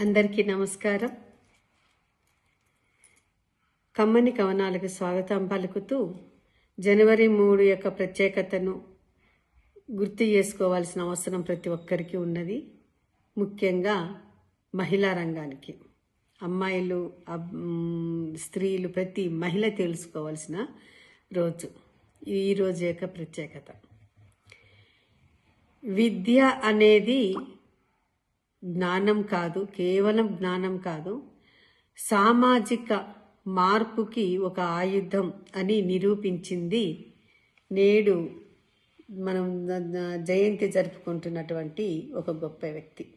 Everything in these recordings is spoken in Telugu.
అందరికీ నమస్కారం. కమ్మని కవనాలకు స్వాగతం పలుకుతూ జనవరి మూడు యొక్క ప్రత్యేకతను గుర్తు చేసుకోవాల్సిన అవసరం ప్రతి ఒక్కరికి ఉన్నది. ముఖ్యంగా మహిళా రంగానికి. అమ్మాయిలు స్త్రీలు ప్రతి మహిళ తెలుసుకోవాల్సిన రోజు. ఈ రోజు యొక్క ప్రత్యేకత. విద్య అనేది జ్ఞానం కాదు కేవలం జ్ఞానం కాదు. సామాజిక మార్పుకి ఒక ఆయుధం అని నిరూపించింది నేడు మనం జయంతి జరుపుకుంటున్నటువంటి ఒక గొప్ప వ్యక్తి.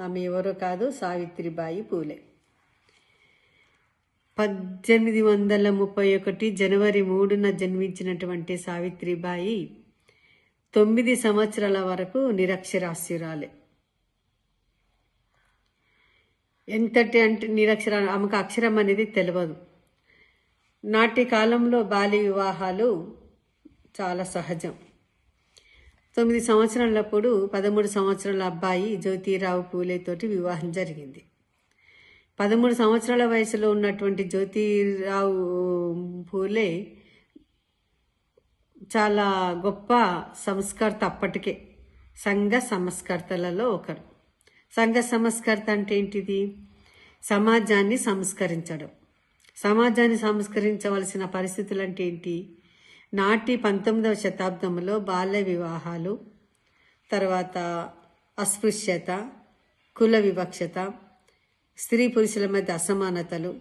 ఆమె ఎవరో కాదు సావిత్రిబాయి పూలే. పద్దెనిమిది వందల ముప్పై ఒకటి జనవరి మూడున జన్మించినటువంటి సావిత్రిబాయి తొమ్మిది సంవత్సరాల వరకు నిరక్షరాస్యురాలే. ఎంతటి అంటే నిరక్షర ఆమెకు అక్షరం అనేది తెలియదు నాటి కాలంలో బాల్య వివాహాలు చాలా సహజం. తొమ్మిది సంవత్సరాలప్పుడు పదమూడు సంవత్సరాల అబ్బాయి జ్యోతిరావు పూలేతోటి వివాహం జరిగింది. పదమూడు సంవత్సరాల వయసులో ఉన్నటువంటి జ్యోతిరావు పూలే చాలా గొప్ప సంస్కర్త అప్పటికే సంఘ సంస్కర్తలలో ఒకరు. సంఘ సంస్కర్త అంటే ఏంటిది? సమాజాన్ని సంస్కరించడం. సమాజాన్ని సంస్కరించవలసిన పరిస్థితులు అంటే ఏంటి? నాటి పంతొమ్మిదవ శతాబ్దంలో బాల్య వివాహాలు తర్వాత అస్పృశ్యత కుల వివక్షత స్త్రీ పురుషుల మధ్య అసమానతలు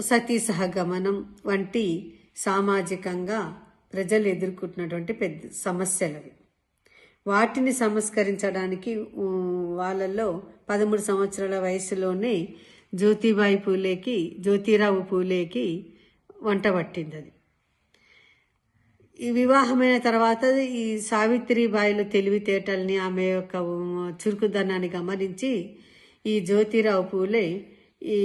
సతీ సహగమనం వంటి సామాజికంగా ప్రజలు ఎదుర్కొంటున్నటువంటి పెద్ద సమస్యలవి వాటిని సంస్కరించడానికి వాళ్ళల్లో పదమూడు సంవత్సరాల వయసులోనే జ్యోతిబాయి పూలేకి జ్యోతిరావు పూలేకి వంట పట్టింది అది ఈ వివాహమైన తర్వాత ఈ సావిత్రిబాయిల తెలివితేటల్ని ఆమె యొక్క చురుకుదనాన్ని గమనించి ఈ జ్యోతిరావు పూలే ఈ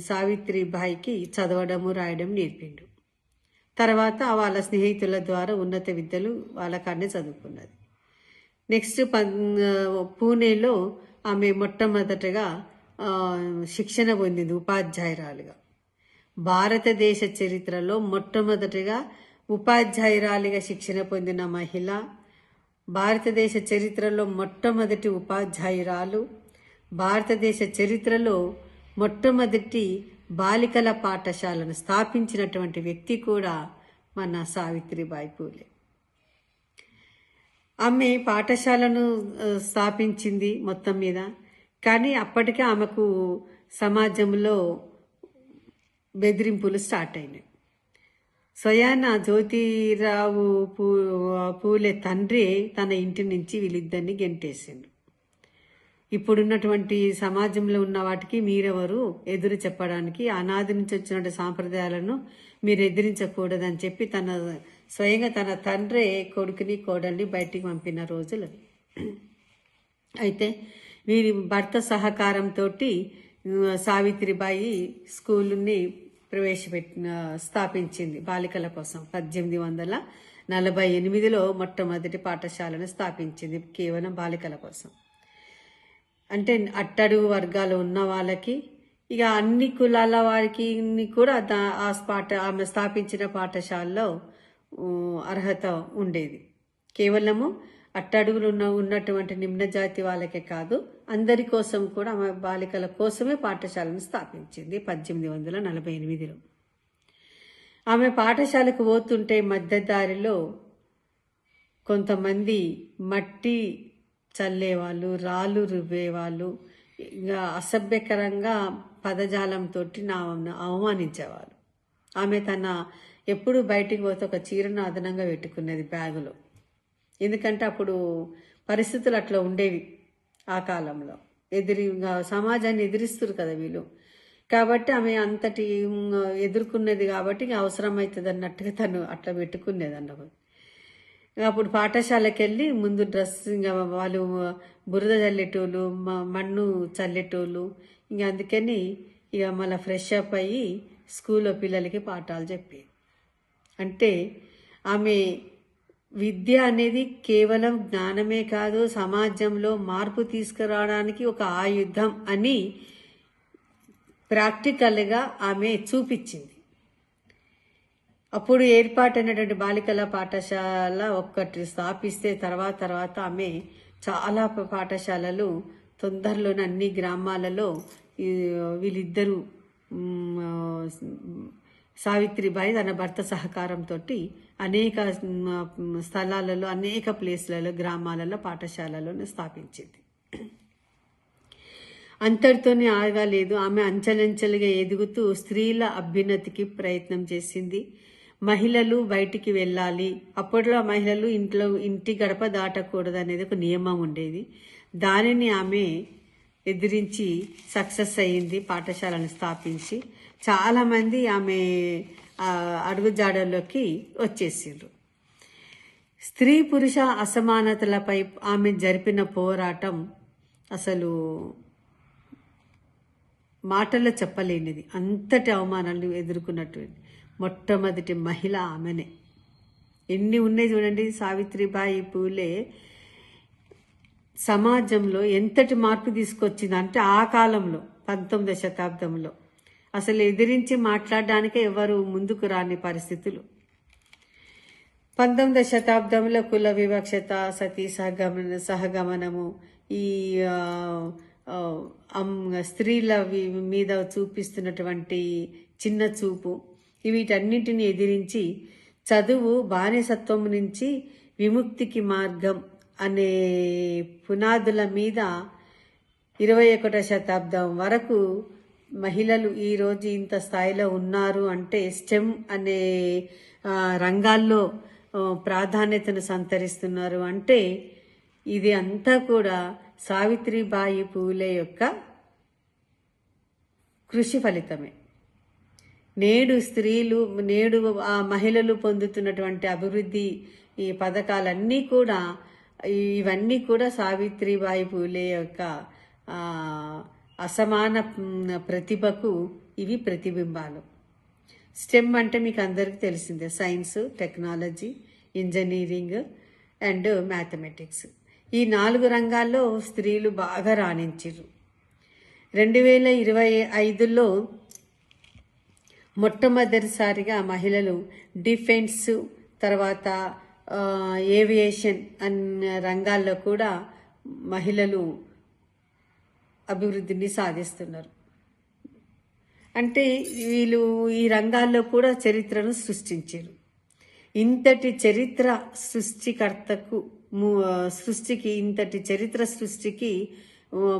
సావిత్రిబాయికి చదవడము రాయడం నేర్పిండు. తర్వాత వాళ్ళ స్నేహితుల ద్వారా ఉన్నత విద్యలు వాళ్ళకాడనే చదువుకున్నది. నెక్స్ట్ పూణేలో ఆమె మొట్టమొదటగా శిక్షణ పొందింది ఉపాధ్యాయురాలుగా. భారతదేశ చరిత్రలో మొట్టమొదటిగా ఉపాధ్యాయురాలిగా శిక్షణ పొందిన మహిళ భారతదేశ చరిత్రలో మొట్టమొదటి ఉపాధ్యాయురాలు భారతదేశ చరిత్రలో మొట్టమొదటి బాలికల పాఠశాలను స్థాపించినటువంటి వ్యక్తి కూడా మన సావిత్రిబాయి పూలే. ఆమె పాఠశాలను స్థాపించింది మొత్తం మీద. కానీ అప్పటికే ఆమెకు సమాజంలో బెదిరింపులు స్టార్ట్ అయినాయి. స్వయాన జ్యోతిరావు పూ పూలే తండ్రి తన ఇంటి నుంచి వీళ్ళిద్దరిని గెంటేసిండు. ఇప్పుడున్నటువంటి సమాజంలో ఉన్న వాటికి మీరెవరు ఎదురు చెప్పడానికి అనాది నుంచి వచ్చిన సాంప్రదాయాలను మీరు ఎదిరించకూడదని చెప్పి తన స్వయంగా తన తండ్రి కొడుకుని కోడల్ని బయటికి పంపిన రోజులు. అయితే వీరి భర్త సహకారంతో సావిత్రిబాయి స్కూలుని ప్రవేశపెట్టిన స్థాపించింది బాలికల కోసం. పద్దెనిమిది వందల నలభై ఎనిమిదిలో మొట్టమొదటి పాఠశాలను స్థాపించింది కేవలం బాలికల కోసం. అంటే అట్టడుగు వర్గాలు ఉన్న వాళ్ళకి ఇక అన్ని కులాల వారికి కూడా దా- ఆ పాఠ ఆమె స్థాపించిన పాఠశాలలో అర్హత ఉండేది. కేవలము అట్టడుగులు ఉన్న ఉన్నటువంటి నిమ్న జాతి వాళ్ళకే కాదు అందరి కోసం కూడా ఆమె బాలికల కోసమే పాఠశాలను స్థాపించింది పద్దెనిమిది వందల నలభై ఎనిమిదిలో. ఆమె పాఠశాలకు పోతుంటే మధ్యదారిలో కొంతమంది మట్టి చల్లేవాళ్ళు రాళ్ళు రువ్వేవాళ్ళు ఇంకా అసభ్యకరంగా పదజాలంతో నా అవమానించేవాళ్ళు ఆమె తన ఎప్పుడు బయటికి పోతే ఒక చీరను అదనంగా పెట్టుకునేది బ్యాగులో. ఎందుకంటే అప్పుడు పరిస్థితులు అట్లా ఉండేవి ఆ కాలంలో. ఎదిరి ఇంకా సమాజాన్ని ఎదిరిస్తారు కదా వీళ్ళు. కాబట్టి ఆమె అంతటి ఎదుర్కొన్నది కాబట్టి అవసరం అవుతుంది అన్నట్టుగా తను అట్లా పెట్టుకునేది అన్నమాట అప్పుడు పాఠశాలకు వెళ్ళి ముందు డ్రెస్ ఇంకా వాళ్ళు బురద చల్లేటోళ్ళు మన్ను చల్లేటోళ్ళు ఇంకా అందుకని ఇక మళ్ళీ ఫ్రెష్ అప్ అయ్యి స్కూల్లో పిల్లలకి పాఠాలు చెప్పేది అంటే ఆమె విద్య అనేది కేవలం జ్ఞానమే కాదు సమాజంలో మార్పు తీసుకురావడానికి ఒక ఆయుధం అని ప్రాక్టికల్గా ఆమె చూపించింది. అప్పుడు ఏర్పాటైనటువంటి బాలికల పాఠశాల ఒక్కటి స్థాపిస్తే తర్వాత తర్వాత ఆమె చాలా పాఠశాలలు తొందరలోనే అన్ని గ్రామాలలో వీళ్ళిద్దరూ సావిత్రిబాయి తన భర్త సహకారంతో అనేక స్థలాలలో అనేక ప్లేస్లలో గ్రామాలలో పాఠశాలలను స్థాపించింది. అంతటితోనే ఆగలేదు. ఆమె అంచెలంచెలుగా ఎదుగుతూ స్త్రీల అభ్యున్నతికి ప్రయత్నం చేసింది. మహిళలు బయటికి వెళ్ళాలి. అప్పట్లో మహిళలు ఇంట్లో ఇంటి గడప దాటకూడదు అనేది ఒక నియమం ఉండేది. దానిని ఆమె ఎదిరించి సక్సెస్ అయ్యింది పాఠశాలను స్థాపించి. చాలామంది ఆమె అడుగుజాడల్లోకి వచ్చేసిండ్రు. స్త్రీ పురుష అసమానతలపై ఆమె జరిపిన పోరాటం అసలు మాటల్లో చెప్పలేనిది. అంతటి అవమానాలు ఎదుర్కొన్నటువంటి మొట్టమొదటి మహిళ ఆమెనే. ఎన్ని ఉన్నాయి చూడండి సావిత్రిబాయి పూలే సమాజంలో ఎంతటి మార్పు తీసుకొచ్చిందంటే ఆ కాలంలో పంతొమ్మిదో శతాబ్దంలో. అసలు ఎదిరించి మాట్లాడడానికే ఎవరు ముందుకు రాని పరిస్థితులు. పంతొమ్మిదవ శతాబ్దంలో కుల వివక్షత సతీ సహగమన సహగమనము ఈ స్త్రీల మీద చూపిస్తున్నటువంటి చిన్న చూపు వీటన్నింటిని ఎదిరించి చదువు బానిసత్వం నుంచి విముక్తికి మార్గం అనే పునాదుల మీద ఇరవై ఒకటో శతాబ్దం వరకు మహిళలు ఈరోజు ఇంత స్థాయిలో ఉన్నారు అంటే స్టెమ్ అనే రంగాల్లో ప్రాధాన్యతను సంతరిస్తున్నారు. అంటే ఇది అంతా కూడా సావిత్రిబాయి పూలే యొక్క కృషి ఫలితమే. నేడు స్త్రీలు నేడు ఆ మహిళలు పొందుతున్నటువంటి అభివృద్ధి ఈ పథకాలన్నీ కూడా ఇవన్నీ కూడా సావిత్రిబాయి పూలే యొక్క అసమాన ప్రతిభకు ఇవి ప్రతిబింబాలు. స్టెమ్ అంటే మీకు అందరికీ తెలిసిందే science technology engineering and mathematics. ఈ నాలుగు రంగాల్లో స్త్రీలు బాగా రాణించారు రెండు వేల ఇరవై ఐదులో మొట్టమొదటిసారిగా మహిళలు డిఫెన్స్ తర్వాత ఏవియేషన్ అన్న రంగాల్లో కూడా మహిళలు అభివృద్ధిని సాధిస్తున్నారు. అంటే వీళ్ళు ఈ రంగాల్లో కూడా చరిత్రను సృష్టించారు. ఇంతటి చరిత్ర సృష్టికర్తకు మూ- సృష్టికి ఇంతటి చరిత్ర సృష్టికి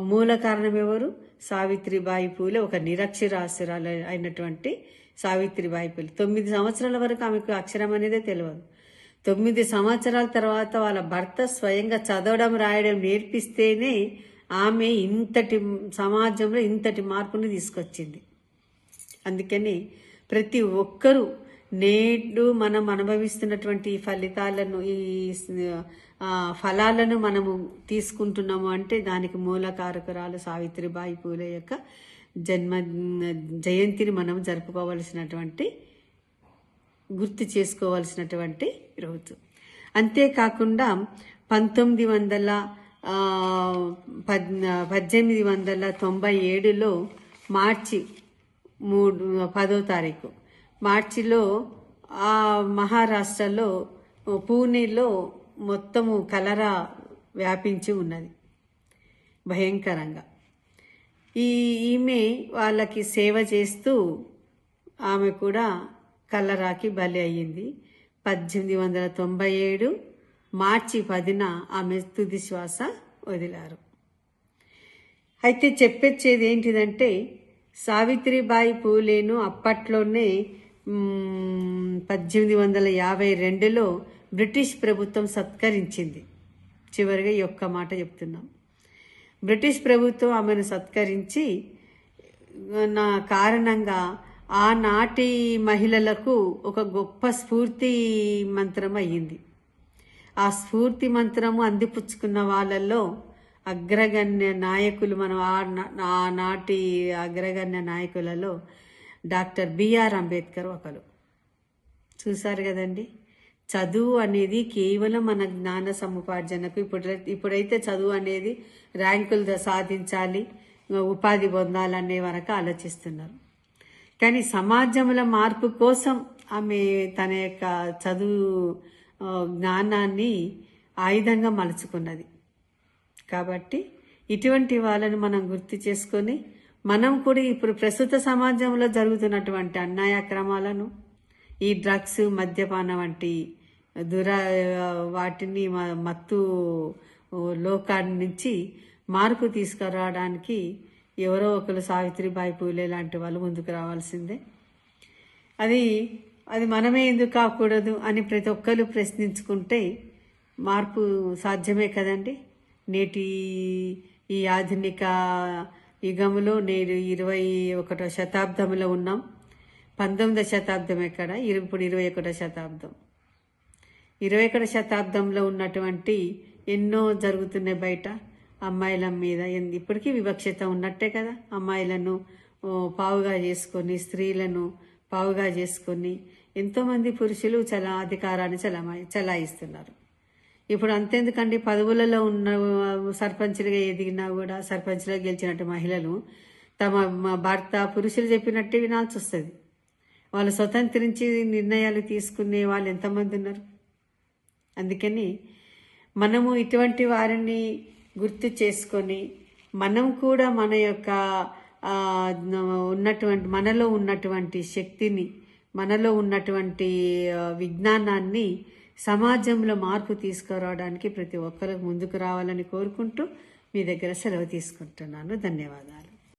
మూల కారణం ఎవరు? సావిత్రిబాయి పూలే ఒక నిరక్షరాస్యురాలు అయినటువంటి సావిత్రిబాయి పూలే తొమ్మిది సంవత్సరాల వరకు ఆమెకు అక్షరం అనేదే తెలియదు తొమ్మిది సంవత్సరాల తర్వాత వాళ్ళ భర్త స్వయంగా చదవడం రాయడం నేర్పిస్తేనే ఆమె ఇంతటి సమాజంలో ఇంతటి మార్పుని తీసుకొచ్చింది. అందుకని ప్రతి ఒక్కరూ నేడు మనం అనుభవిస్తున్నటువంటి ఈ ఫలితాలను ఈ ఫలాలను మనము తీసుకుంటున్నాము అంటే దానికి మూల కారకురాలు సావిత్రిబాయి పూలే యొక్క జన్మ జయంతిని మనం జరుపుకోవలసినటువంటి గుర్తు చేసుకోవాల్సినటువంటి రోజు. అంతేకాకుండా పంతొమ్మిది వందల పద్ పద్దెనిమిది వందల తొంభై ఏడులో మార్చి మూడు పదో తారీఖు మార్చిలో ఆ మహారాష్ట్రలో పూణేలో మొత్తము కలరా వ్యాపించి ఉన్నది. భయంకరంగా. ఈ ఈమె వాళ్ళకి సేవ చేస్తూ ఆమె కూడా కలరాకి బలి అయ్యింది. పద్దెనిమిది వందల తొంభై ఏడు మార్చి పదిన ఆమె తుది శ్వాస వదిలారు. అయితే చెప్పొచ్చేది ఏంటిదంటే సావిత్రిబాయి పూలేను అప్పట్లోనే పద్దెనిమిది వందల యాభై రెండులో బ్రిటిష్ ప్రభుత్వం సత్కరించింది. చివరిగా ఈ ఒక్క మాట చెప్తున్నాం. బ్రిటిష్ ప్రభుత్వం ఆమెను సత్కరించి నా కారణంగా ఆనాటి మహిళలకు ఒక గొప్ప స్ఫూర్తి మంత్రం అయ్యింది. ఆ స్ఫూర్తి మంత్రము అందిపుచ్చుకున్న వాళ్ళల్లో అగ్రగణ్య నాయకులు మనం ఆ ఆనాటి అగ్రగణ్య నాయకులలో డాక్టర్ బిఆర్ అంబేద్కర్ ఒకరు. చూశారు కదండి? చదువు అనేది కేవలం మన జ్ఞాన సముపార్జనకు ఇప్పుడు ఇప్పుడైతే చదువు అనేది ర్యాంకులు సాధించాలి ఉపాధి పొందాలనే వరకు ఆలోచిస్తున్నారు. కానీ సమాజంలో మార్పు కోసం ఆమె తన యొక్క చదువు జ్ఞానాన్ని ఆయుధంగా మలుచుకున్నది. కాబట్టి ఇటువంటి వాళ్ళని మనం గుర్తు చేసుకొని మనం కూడా ఇప్పుడు ప్రస్తుత సమాజంలో జరుగుతున్నటువంటి అన్యాయక్రమాలను ఈ డ్రగ్స్ మద్యపానం వంటి దురా వాటిని మ- మత్తు లోకాన్ని నుంచి మార్పు తీసుకురావడానికి ఎవరో ఒకరు సావిత్రిబాయి పూలే లాంటి వాళ్ళు ముందుకు రావాల్సిందే. అది అది మనమే ఎందుకు కాకూడదు అని ప్రతి ఒక్కరు ప్రశ్నించుకుంటే మార్పు సాధ్యమే కదండి. నేటి ఈ ఆధునిక యుగంలో నేడు ఇరవై ఒకటో శతాబ్దంలో ఉన్నాం. పంతొమ్మిదో శతాబ్దం ఎక్కడ? ఇప్పుడు ఇరవై ఒకటో శతాబ్దం. ఇరవై ఒకటి శతాబ్దంలో ఉన్నటువంటి ఎన్నో జరుగుతున్నాయి బయట అమ్మాయిల మీద. ఇప్పటికీ వివక్షత ఉన్నట్టే కదా. అమ్మాయిలను పావుగా చేసుకొని స్త్రీలను పావుగా చేసుకొని ఎంతోమంది పురుషులు చలా అధికారాన్ని చలమా చలాయిస్తున్నారు. ఇప్పుడు అంతెందుకండి? పదవులలో ఉన్న సర్పంచ్లుగా ఎదిగినా కూడా సర్పంచ్లో గెలిచినట్టు మహిళలు తమ మా భర్త పురుషులు చెప్పినట్టే వినాల్సి వస్తుంది వాళ్ళు స్వతంత్రించి నిర్ణయాలు తీసుకునే వాళ్ళు ఎంతమంది ఉన్నారు? అందుకని మనము ఇటువంటి వారిని గుర్తు చేసుకొని మనం కూడా మన యొక్క ఉన్నటువంటి మనలో ఉన్నటువంటి శక్తిని మనలో ఉన్నటువంటి విజ్ఞానాన్ని సమాజంలో మార్పు తీసుకురావడానికి ప్రతి ఒక్కరు ముందుకు రావాలని కోరుకుంటూ మీ దగ్గర సెలవు తీసుకుంటున్నాను. ధన్యవాదాలు.